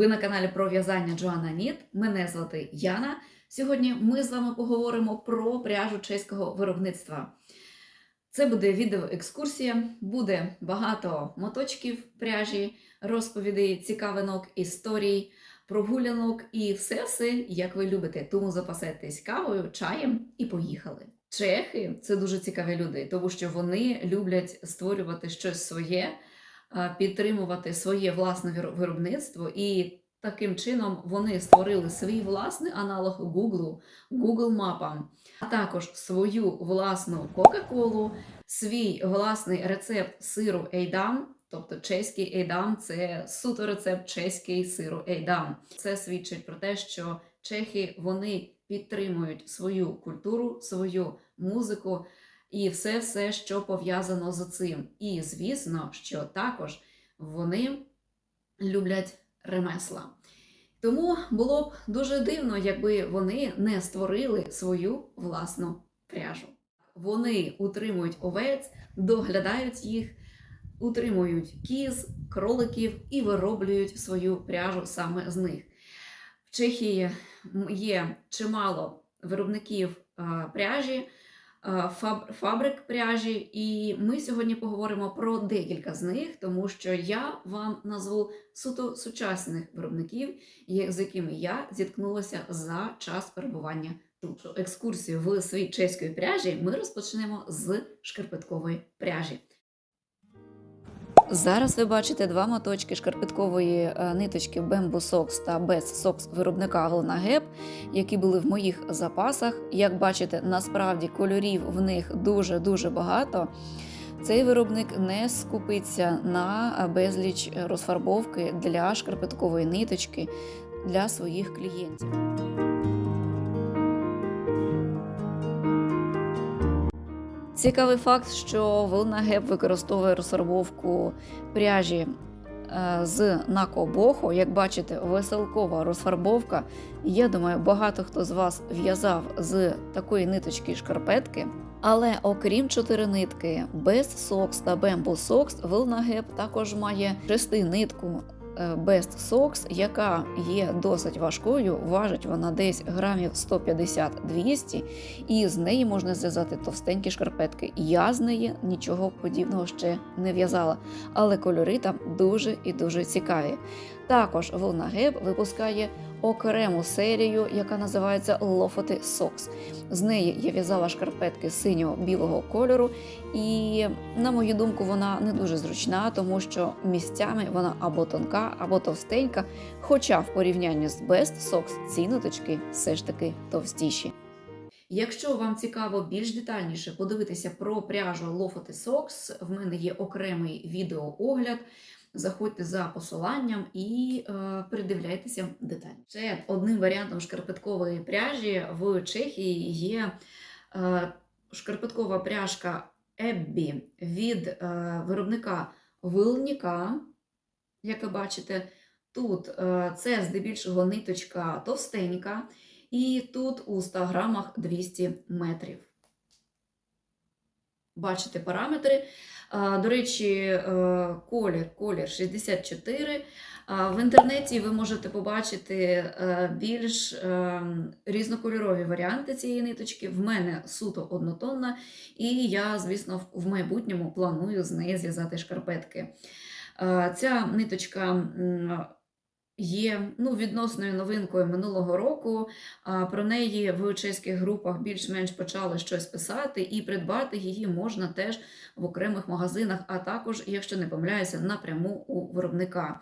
Ви на каналі про в'язання Джоанна Ніт. Мене звати Яна. Сьогодні ми з вами поговоримо про пряжу чеського виробництва. Це буде відеоекскурсія, буде багато моточків пряжі, розповідей, цікавинок, історій, прогулянок і все все, як ви любите. Тому запасайтесь кавою, чаєм і поїхали. Чехи це дуже цікаві люди, тому що вони люблять створювати щось своє, підтримувати своє власне виробництво, і таким чином вони створили свій власний аналог Google, Google мапам, а також свою власну Кока-Колу, свій власний рецепт сиру Ейдам. Тобто чеський ейдам це суто рецепт чеський сиру ейдам. Це свідчить про те, що чехи вони підтримують свою культуру, свою музику і все, все, що пов'язано з цим. І звісно, що також вони люблять ремесла. Тому було б дуже дивно, якби вони не створили свою власну пряжу. Вони утримують овець, доглядають їх, утримують кіз, кроликів і вироблюють свою пряжу саме з них. В Чехії є чимало виробників пряжі, фабрик пряжі, і ми сьогодні поговоримо про декілька з них, тому що я вам назву суто сучасних виробників, з якими я зіткнулася за час перебування тут. Екскурсію в світ чеської пряжі ми розпочнемо з шкарпеткової пряжі. Зараз ви бачите два моточки шкарпеткової е, ниточки Bamboo Socks та Best Socks виробника Волна Геп, які були в моїх запасах. Як бачите, насправді кольорів в них дуже-дуже багато. Цей виробник не скупиться на е, безліч розфарбовки для шкарпеткової ниточки для своїх клієнтів. Цікавий факт, що Волна Геп використовує розфарбовку пряжі е, з накобохо. Як бачите, веселкова розфарбовка. Я думаю, багато хто з вас в'язав з такої ниточки шкарпетки. Але окрім чотири нитки, без Socks та Bamboo Socks, Волна Геп також має шести нитку Best Socks, яка є досить важкою, важить вона десь грамів 150-200, і з неї можна зв'язати товстенькі шкарпетки. Я з неї нічого подібного ще не в'язала, але кольори там дуже і дуже цікаві. Також Волна Геб випускає окрему серію, яка називається Лофоти Socks. З неї я в'язала шкарпетки синьо-білого кольору, і, на мою думку, вона не дуже зручна, тому що місцями вона або тонка, або товстенька. Хоча в порівнянні з Best Socks ці ниточки все ж таки товстіші. Якщо вам цікаво більш детальніше подивитися про пряжу Lofoty Socks, в мене є окремий відеоогляд. Заходьте за посиланням і е, передивляйтеся детально. Ще одним варіантом шкарпеткової пряжі в Чехії є е, шкарпеткова пряжка Еббі від е, виробника Вилніка. Як ви бачите, тут е, це здебільшого ниточка товстенька, і тут у 100 грамах 200 метрів. Бачите параметри. До речі, е, колір, колір 64. В інтернеті ви можете побачити е, більш е, різнокольорові варіанти цієї ниточки. В мене суто однотонна, і я, звісно, в- майбутньому планую з неї зв'язати шкарпетки. Ця ниточка є ну, відносною новинкою минулого року. Про неї в чеських групах більш-менш почали щось писати, і придбати її можна теж в окремих магазинах, а також, якщо не помиляюся, напряму у виробника.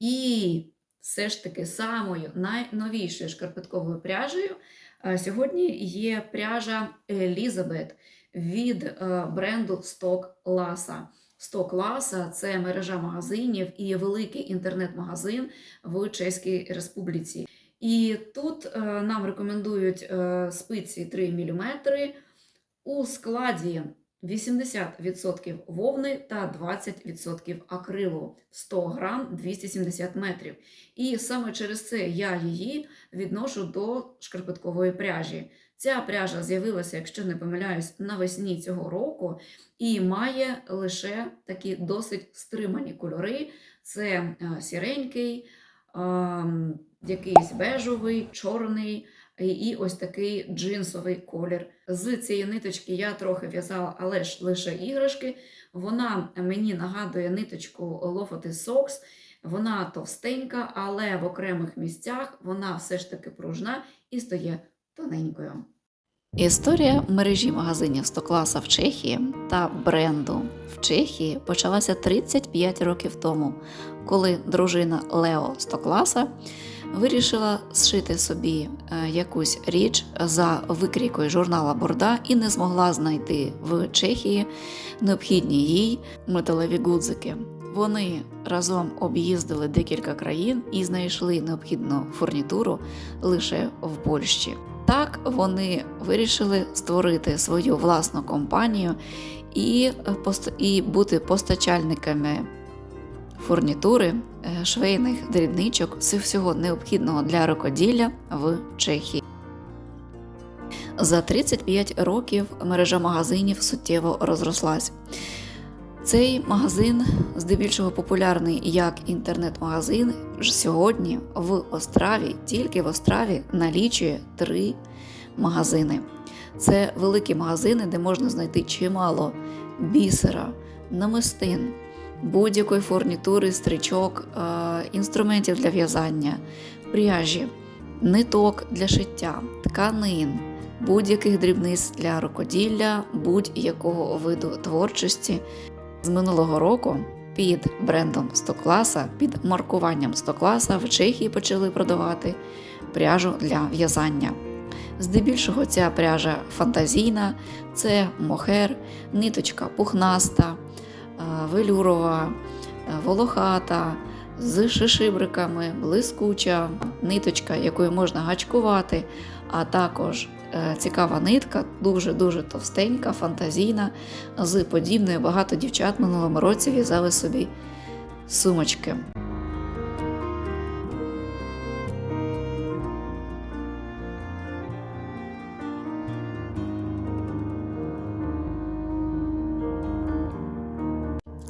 І все ж таки самою найновішою шкарпетковою пряжею е, сьогодні є пряжа Елізабет від е, бренду Stock Lassa. Stock Lassa – це мережа магазинів і великий інтернет-магазин в Чеській Республіці. І тут е, нам рекомендують е, спиці 3 мм у складі 80% вовни та 20% акрилу 100 грам 270 метрів. І саме через це я її відношу до шкарпеткової пряжі. Ця пряжа з'явилася, якщо не помиляюсь, навесні цього року і має лише такі досить стримані кольори: це е, сіренький, ем, якийсь бежевий, чорний і- ось такий джинсовий колір. З цієї ниточки я трохи в'язала, але ж лише іграшки. Вона мені нагадує ниточку Lofty Socks. Вона товстенька, але в окремих місцях вона все ж таки пружна і стає тоненькою. Історія мережі магазинів Стокласа в Чехії та бренду в Чехії почалася 35 років тому, коли дружина Лео Стокласа вирішила зшити собі е, якусь річ за викрійкою журнала Борда і не змогла знайти в Чехії необхідні їй металеві гудзики. Вони разом об'їздили декілька країн і знайшли необхідну фурнітуру лише в Польщі. Так вони вирішили створити свою власну компанію і, е, і бути постачальниками фурнітури, е, швейних дрібничок, всього необхідного для рукоділля в Чехії. За 35 років мережа магазинів суттєво розрослась. Цей магазин здебільшого популярний як інтернет-магазин. Ж сьогодні в Остраві, тільки в Остраві налічує три магазини. Це великі магазини, де можна знайти чимало бісера, намистин, будь-якої фурнітури, стрічок, е, інструментів для в'язання, пряжі, ниток для шиття, тканин, будь-яких дрібниць для рукоділля, будь-якого виду творчості. З минулого року під брендом Стокласа, під маркуванням Стокласа в Чехії почали продавати пряжу для в'язання. Здебільшого ця пряжа фантазійна, це мохер, ниточка пухнаста, е, велюрова, е, волохата, з шишибриками, блискуча, ниточка, якою можна гачкувати, а також цікава нитка, дуже-дуже товстенька, фантазійна, з подібною багато дівчат минулому році в'язали собі сумочки.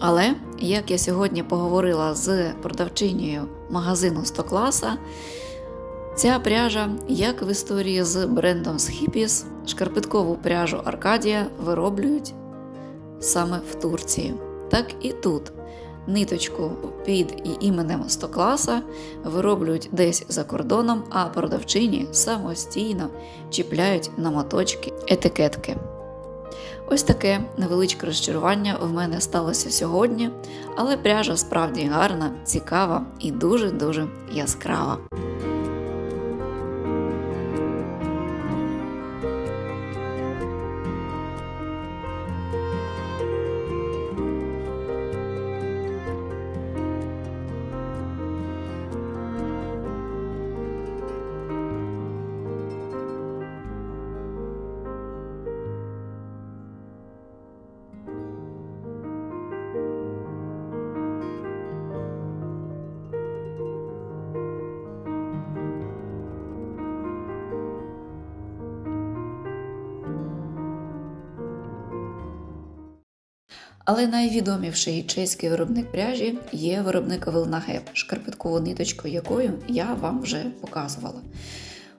Але як я сьогодні поговорила з продавчинею магазину Стокласа, ця пряжа, як в історії з брендом Schipis, шкарпеткову пряжу Аркадія вироблюють саме в Турції. Так і тут ниточку під і- іменем Стокласа вироблюють десь за кордоном, а продавчині самостійно чіпляють на моточки етикетки. Ось таке невеличке розчарування в мене сталося сьогодні, але пряжа справді гарна, цікава і дуже-дуже яскрава. Але найвідоміший чеський виробник пряжі є виробник Вилнагеп, шкарпеткову ниточку якою я вам вже показувала.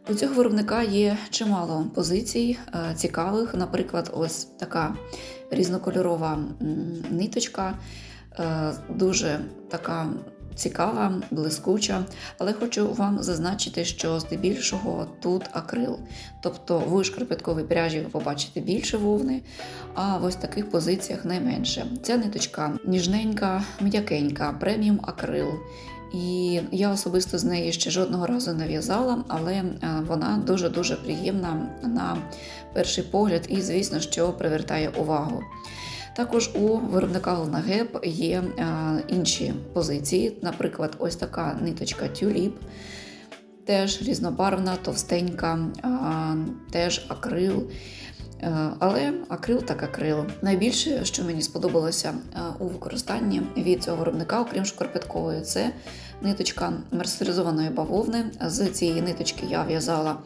У цього виробника є чимало позицій е, цікавих. Наприклад, ось така різнокольорова ниточка, е, дуже така цікава, блискуча. Але хочу вам зазначити, що здебільшого тут акрил. Тобто в шкарпетковій пряжі ви побачите більше вовни, а в ось таких позиціях не менше. Ця ниточка ніжненька, м'якенька, преміум акрил. І я особисто з неї ще жодного разу не в'язала, але е, вона дуже-дуже приємна на перший погляд і, звісно, що привертає увагу. Також у виробника Лнагеп є е, інші позиції, наприклад, ось така ниточка тюліп, теж різнобарвна, товстенька, а, теж акрил. Е, Але акрил так акрил. Найбільше, що мені сподобалося е, у використанні від цього виробника, окрім шкарпеткової, це ниточка мерсеризованої бавовни. З цієї ниточки я в'язала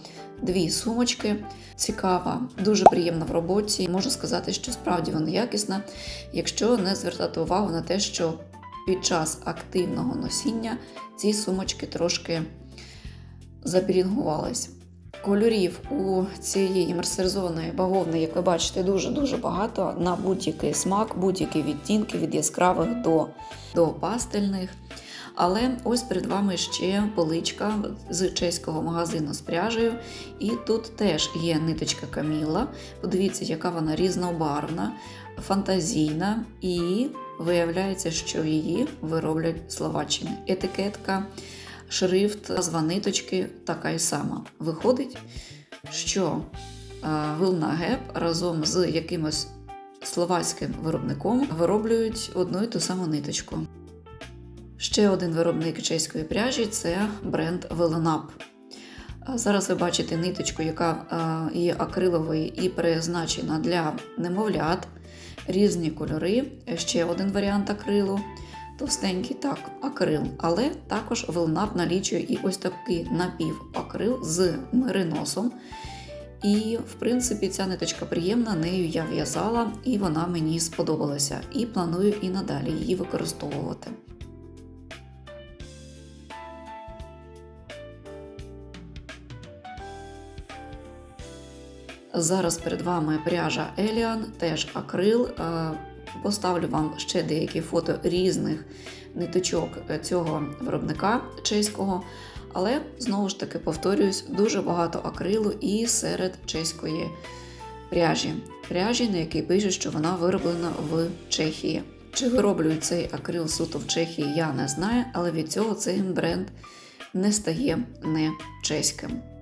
дві сумочки. Цікава, дуже приємна в роботі. Можу сказати, що справді вона якісна, якщо не звертати увагу на те, що під час активного носіння ці сумочки трошки запірінгувались. Кольорів у цієї мерсеризованої бавовни, як ви бачите, дуже-дуже багато на будь-який смак, будь-які відтінки від яскравих до, до пастельних. Але ось перед вами ще поличка з чеського магазину з пряжею. І тут теж є ниточка Каміла. Подивіться, яка вона різнобарвна, фантазійна, і виявляється, що її вироблять в Словаччині. Етикетка, шрифт, назва ниточки така й сама. Виходить, що Вилна Геп разом з якимось словацьким виробником вироблюють одну і ту саму ниточку. Ще один виробник чеської пряжі це бренд Веленап. Зараз ви бачите ниточку, яка є акриловою і призначена для немовлят, різні кольори. Ще один варіант акрилу. Товстенький так, акрил, але також Велнап налічує і ось такий напівакрил з мериносом. І, в принципі, ця ниточка приємна, нею я в'язала, і вона мені сподобалася. І планую і надалі її використовувати. Зараз перед вами пряжа Еліан, теж акрил. Поставлю вам ще деякі фото різних ниточок цього виробника чеського. Але знову ж таки повторююсь, дуже багато акрилу і серед чеської пряжі. Пряжі, на якій пише, що вона вироблена в Чехії. Чи вироблюють цей акрил суто в Чехії, я не знаю, але від цього цей бренд не стає не чеським.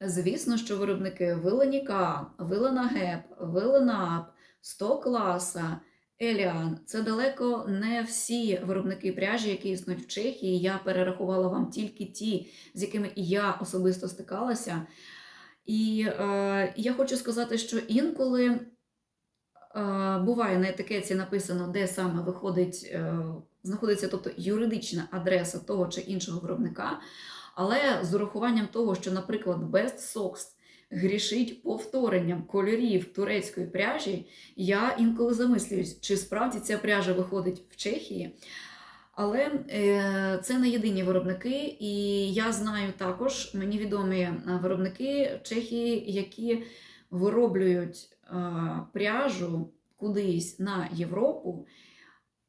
Звісно, що виробники Виленіка, Вилена Геп, Виленап, 100 класа, Еліан це далеко не всі виробники пряжі, які існують в Чехії. Я перерахувала вам тільки ті, з якими я особисто стикалася. І е, я хочу сказати, що інколи е, буває на етикетці написано, де саме виходить, е, знаходиться тобто юридична адреса того чи іншого виробника. Але з урахуванням того, що, наприклад, Best Socks грішить повторенням кольорів турецької пряжі, я інколи замислююсь, чи справді ця пряжа виходить в Чехії. Але е, це не єдині виробники, і я знаю також мені відомі виробники Чехії, які вироблюють е, пряжу кудись на Європу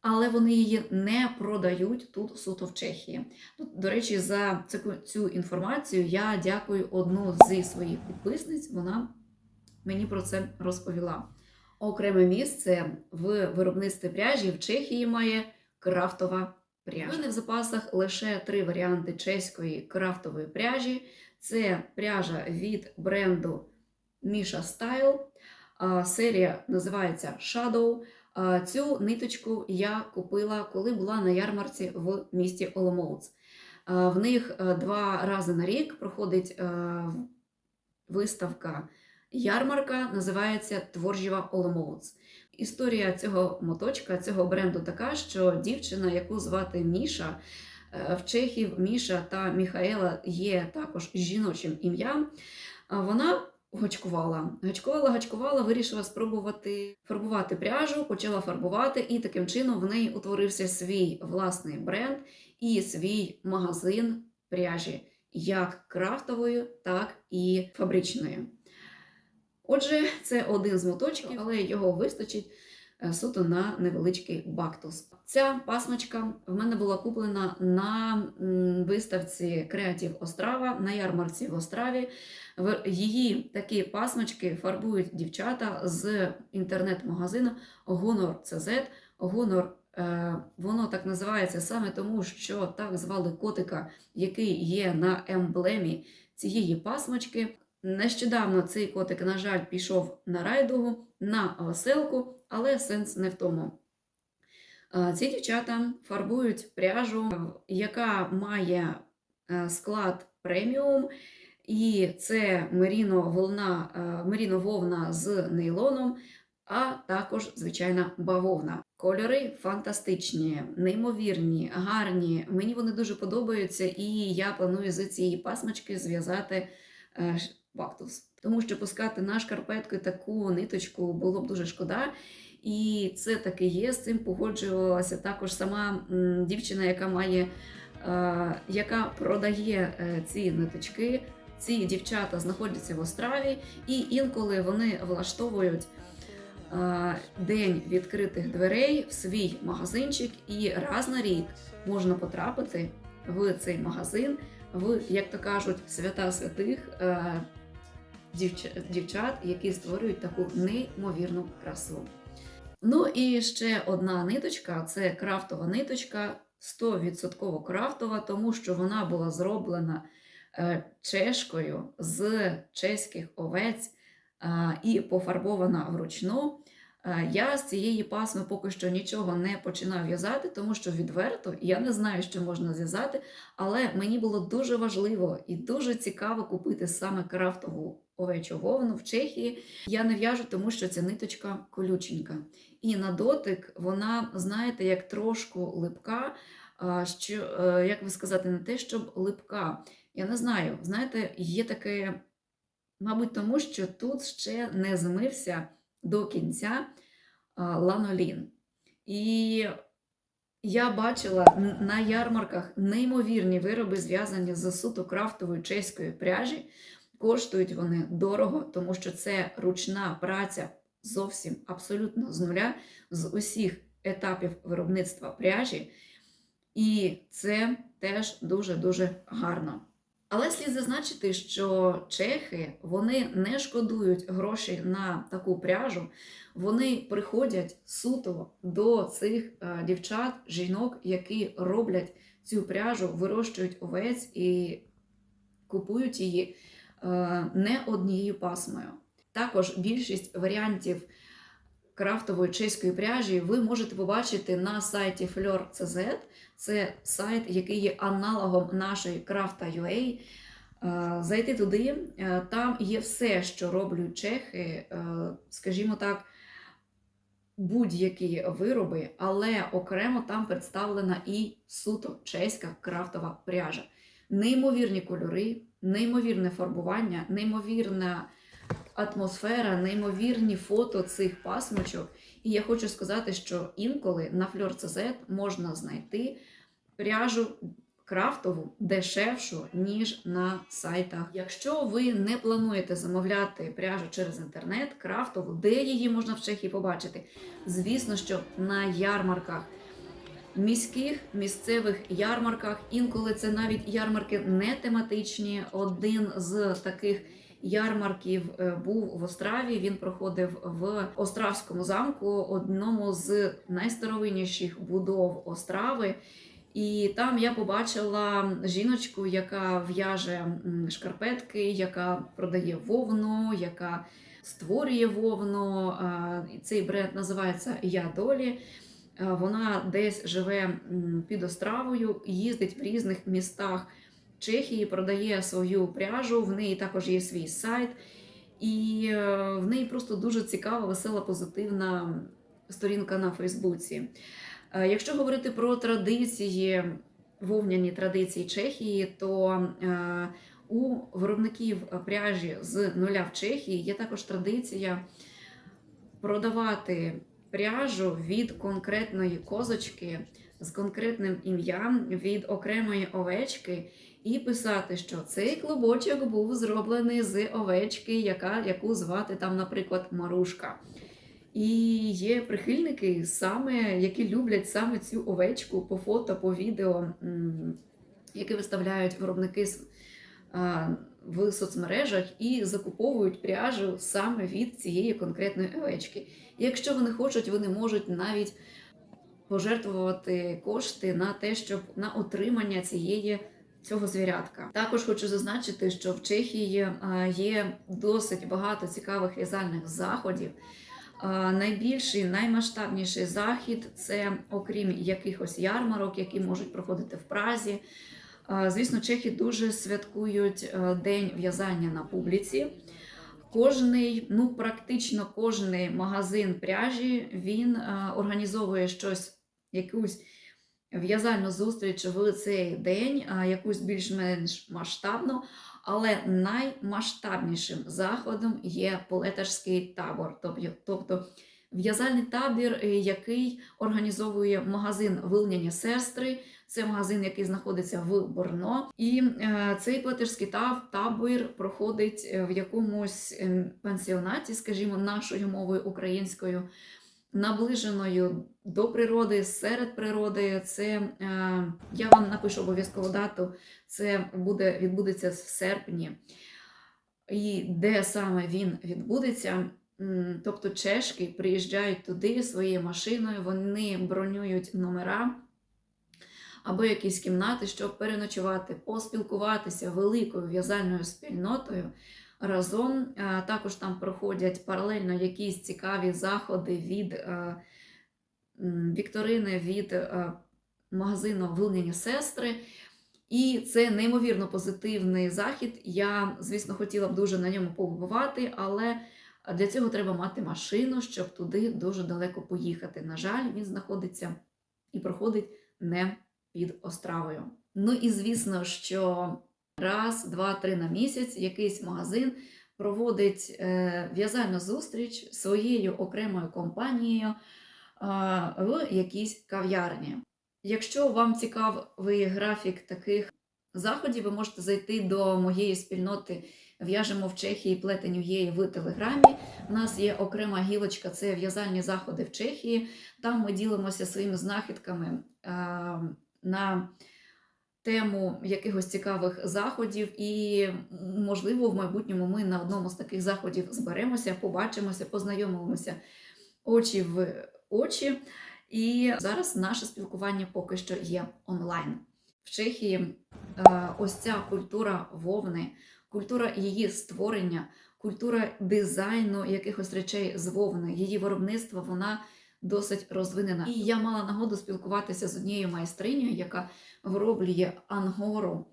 але вони її не продають тут суто в Чехії. До речі, за цю інформацію я дякую одну зі своїх підписниць. Вона мені про це розповіла. Окреме місце в виробництві пряжі в Чехії має крафтова пряжа. Мене в запасах лише три варіанти чеської крафтової пряжі: це пряжа від бренду Misha Style. Серія називається Shadow. Цю ниточку я купила, коли була на ярмарці в місті Оломоуц. В них е, два рази на рік проходить е, виставка ярмарка, називається Творжіва Оломоуц. Історія цього моточка, цього бренду така, що дівчина, яку звати Міша, е, в Чехів Міша та Міхаела є також жіночим ім'ям. Вона гачкувала. Гачкувала, гачкувала, вирішила спробувати фарбувати пряжу, почала фарбувати, і таким чином в неї утворився свій власний бренд і свій магазин пряжі, як крафтової, так і фабричної. Отже, це один з моточків, але його вистачить суто на невеличкий бактус. Ця пасмочка в мене була куплена на виставці Креатив Острава на ярмарці в Остраві. Її такі пасмочки фарбують дівчата з інтернет-магазину Honor CZ. Honor е, Воно так називається саме тому, що так звали котика, який є на емблемі цієї пасмочки. Нещодавно цей котик, на жаль, пішов на райдугу, на веселку, але сенс не в тому. Ці дівчата фарбують пряжу, яка має е, склад преміум, і це е, меріно вовна з нейлоном, а також звичайна бавовна. Кольори фантастичні, неймовірні, гарні. Мені вони дуже подобаються, і я планую з цієї пасмочки зв'язати бактус. Тому що пускати на шкарпетки таку ниточку було б дуже шкода. І це таки є. З цим погоджувалася також сама дівчина, яка має, е, яка продає е, ці ниточки. Ці дівчата знаходяться в Остраві, і інколи вони влаштовують е, день відкритих дверей в свій магазинчик, і раз на рік можна потрапити в цей магазин, в, як то кажуть, свята святих е, дівчат, які створюють таку неймовірну красу. Ну і ще одна ниточка це крафтова ниточка, 100% крафтова, тому що вона була зроблена е, чешкою з чеських овець е, і пофарбована вручну. Е, Я з цієї пасми поки що нічого не починав в'язати, тому що відверто я не знаю, що можна зв'язати, але мені було дуже важливо і дуже цікаво купити саме крафтову овечу вовну в Чехії. Я не в'яжу, тому що ця ниточка колюченька. І на дотик вона, знаєте, як трошку липка. Що, е, як би сказати, не те, щоб липка. Я не знаю, знаєте, є таке, мабуть, тому що тут ще не змився до кінця ланолін. І я бачила на ярмарках неймовірні вироби, зв'язані з суто крафтової чеської пряжі. Коштують вони дорого, тому що це ручна праця зовсім абсолютно з нуля, з усіх етапів виробництва пряжі. І це теж дуже-дуже гарно. Але слід зазначити, що чехи вони не шкодують грошей на таку пряжу. Вони приходять суто до цих е, дівчат, жінок, які роблять цю пряжу, вирощують овець і купують її е, не однією пасмою. Також більшість варіантів крафтової чеської пряжі ви можете побачити на сайті Fleur.cz. Це сайт, який є аналогом нашої Crafta.ua. Е, Зайти туди, е, там є все, що роблять чехи, е, скажімо так, будь-які вироби, але окремо там представлена і суто чеська крафтова пряжа. Неймовірні кольори, неймовірне фарбування, неймовірна атмосфера, неймовірні фото цих пасмочок. І я хочу сказати, що інколи на Fleur.cz можна знайти пряжу крафтову дешевшу, ніж на сайтах. Якщо ви не плануєте замовляти пряжу через інтернет, крафтову, де її можна в Чехії побачити? Звісно, що на ярмарках. Міських місцевих ярмарках, інколи це навіть ярмарки не тематичні. Один з таких ярмарків е, був в Остраві. Він проходив в Остравському замку, одному з найстаровинніших будов Острави. І там я побачила жіночку, яка в'яже шкарпетки, яка продає вовну, яка створює вовну. Цей бренд називається Я долі. Вона десь живе під Остравою, їздить в різних містах Чехії, продає свою пряжу. В неї також є свій сайт. І е, в неї просто дуже цікава, весела, позитивна сторінка на Фейсбуці. Е, Якщо говорити про традиції, вовняні традиції Чехії, то е, у виробників пряжі з нуля в Чехії є також традиція продавати пряжу від конкретної козочки з конкретним ім'ям від окремої овечки. І писати, що цей клубочок був зроблений з овечки, яка, яку звати там, наприклад, Марушка. І є прихильники, саме, які люблять саме цю овечку по фото, по відео, які виставляють виробники в соцмережах і закуповують пряжу саме від цієї конкретної овечки. І якщо вони хочуть, вони можуть навіть пожертвувати кошти на те, щоб на отримання цієї. Цього звірятка. Також хочу зазначити, що в Чехії є досить багато цікавих в'язальних заходів. Найбільший, наймасштабніший захід це, окрім якихось ярмарок, які можуть проходити в Празі. Звісно, чехи дуже святкують е, День в'язання на публіці. Кожний, ну практично кожний магазин пряжі він е, організовує щось, якусь в'язальну зустріч в цей день, якусь більш-менш масштабну. Але наймасштабнішим заходом є полетарський табор, тобто- тобто В'язальний табір, е, який організовує магазин вилняння сестри. Це магазин, який знаходиться в Борно. І е, цей платежський тав, табір проходить е, в якомусь е, пансіонаті, скажімо, нашою мовою українською, наближеною до природи, серед природи. Це е, я вам напишу обов'язково дату. Це буде відбудеться в серпні. І де саме він відбудеться? Тобто чешки приїжджають туди своєю машиною, вони бронюють номера або якісь кімнати, щоб переночувати, поспілкуватися великою в'язальною спільнотою. Разом також там проходять паралельно якісь цікаві заходи від е, вікторини від е, магазину Вилнені сестри. І це неймовірно позитивний захід. Я, звісно, хотіла б дуже на ньому побувати, але для цього треба мати машину, щоб туди дуже далеко поїхати. На жаль, він знаходиться і проходить не під Остравою. Ну і звісно, що раз, два, три на місяць якийсь магазин проводить е, в'язальну зустріч своєю окремою компанією в якійсь кав'ярні. Якщо вам цікавий графік таких заходів, ви можете зайти до моєї спільноти В'яжемо в Чехії плетеню є в Телеграмі. У нас є окрема гілочка, це в'язальні заходи в Чехії. Там ми ділимося своїми знахідками е, на тему якихось цікавих заходів, і, можливо, в майбутньому ми на одному з таких заходів зберемося, побачимося, познайомимося очі в очі. І зараз наше спілкування поки що є онлайн. В Чехії е, ось ця культура вовни, культура її створення, культура дизайну якихось речей з вовни, її виробництва, вона досить розвинена. І я мала нагоду спілкуватися з однією майстринею, яка вироблює ангору.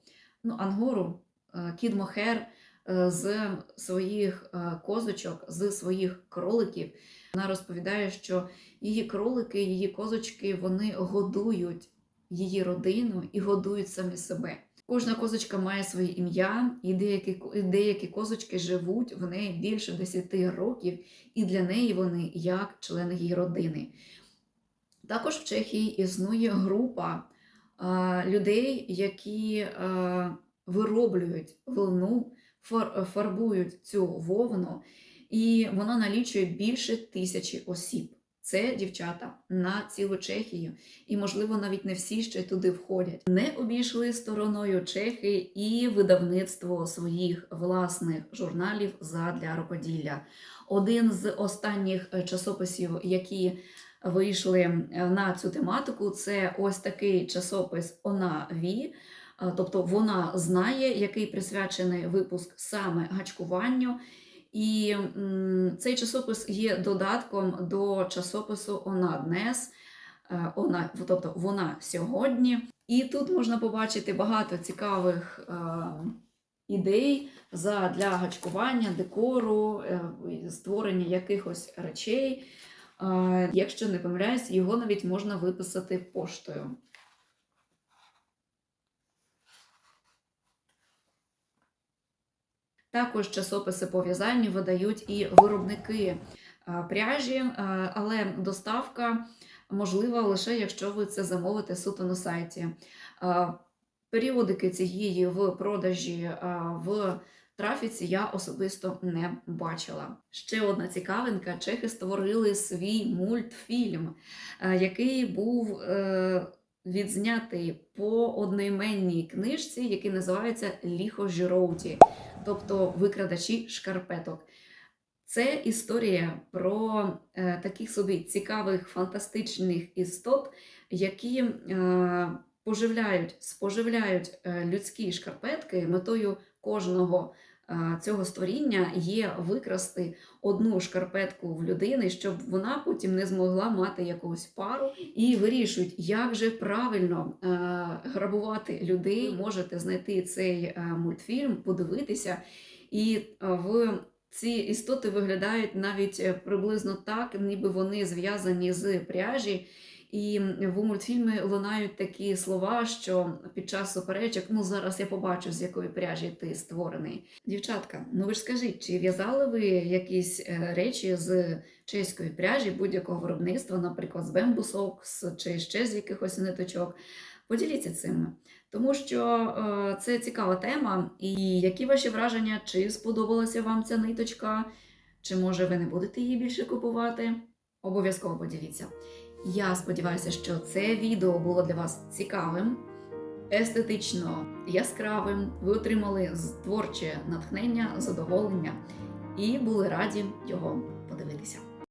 Ну, ангору, е, кіт-мохер е, з своїх е, козочок, з своїх кроликів. Вона розповідає, що її кролики, її козочки вони годують її родину і годують самі себе. Кожна козочка має своє ім'я, і деякі, деякі козочки живуть в неї більше 10 років, і для неї вони як члени її родини. Також в Чехії існує група а, людей, які а, вироблюють волну, фар, фарбують цю вовну, і вона налічує більше тисячі осіб. Це дівчата на цілу Чехію, і, можливо, навіть не всі ще туди входять. Не обійшли стороною чехи і видавництво своїх власних журналів задля рукоділля. Один з останніх е, часописів, які вийшли е, на цю тематику, це ось такий часопис Она Ві. Тобто вона знає, який присвячений випуск саме гачкуванню. І цей часопис є додатком до часопису Она Днес, е, тобто вона сьогодні. І тут можна побачити багато цікавих е, ідей для гачкування, декору, е, створення якихось речей. Якщо не помиляюсь, його навіть можна виписати поштою. Також часописи по в'язанню видають і виробники е, пряжі, е, але доставка можлива лише якщо ви це замовите суто на сайті. Е, Періодики цієї в продажі в трафіці я особисто не бачила. Ще одна цікавинка: чехи створили свій мультфільм, який був відзнятий по одноіменній книжці, який називається Ліхо Жіроуті, тобто викрадачі шкарпеток. Це історія про е, таких собі цікавих фантастичних істот, які е, поживляють, споживляють е, людські шкарпетки метою кожного цього створіння є викрасти одну шкарпетку в людини, щоб вона потім не змогла мати якогось пару і вирішують, як же правильно е, грабувати людей. Можете знайти цей е, мультфільм, подивитися, і е, в ці істоти виглядають навіть е, приблизно так, ніби вони зв'язані з пряжі. І в мультфільмі лунають такі слова, що під час суперечок, ну зараз я побачу, з якої пряжі ти створений. Дівчатка, ну ви ж скажіть, чи в'язали ви якісь е, речі з чеської пряжі будь-якого виробництва, наприклад, з бембусок чи ще з якихось ниточок? Поділіться цим, тому що е, це цікава тема. І які ваші враження? Чи сподобалася вам ця ниточка? Чи може ви не будете її більше купувати? Обов'язково поділіться. Я сподіваюся, що це відео було для вас цікавим, естетично яскравим. Ви отримали творче натхнення, задоволення і були раді його подивитися.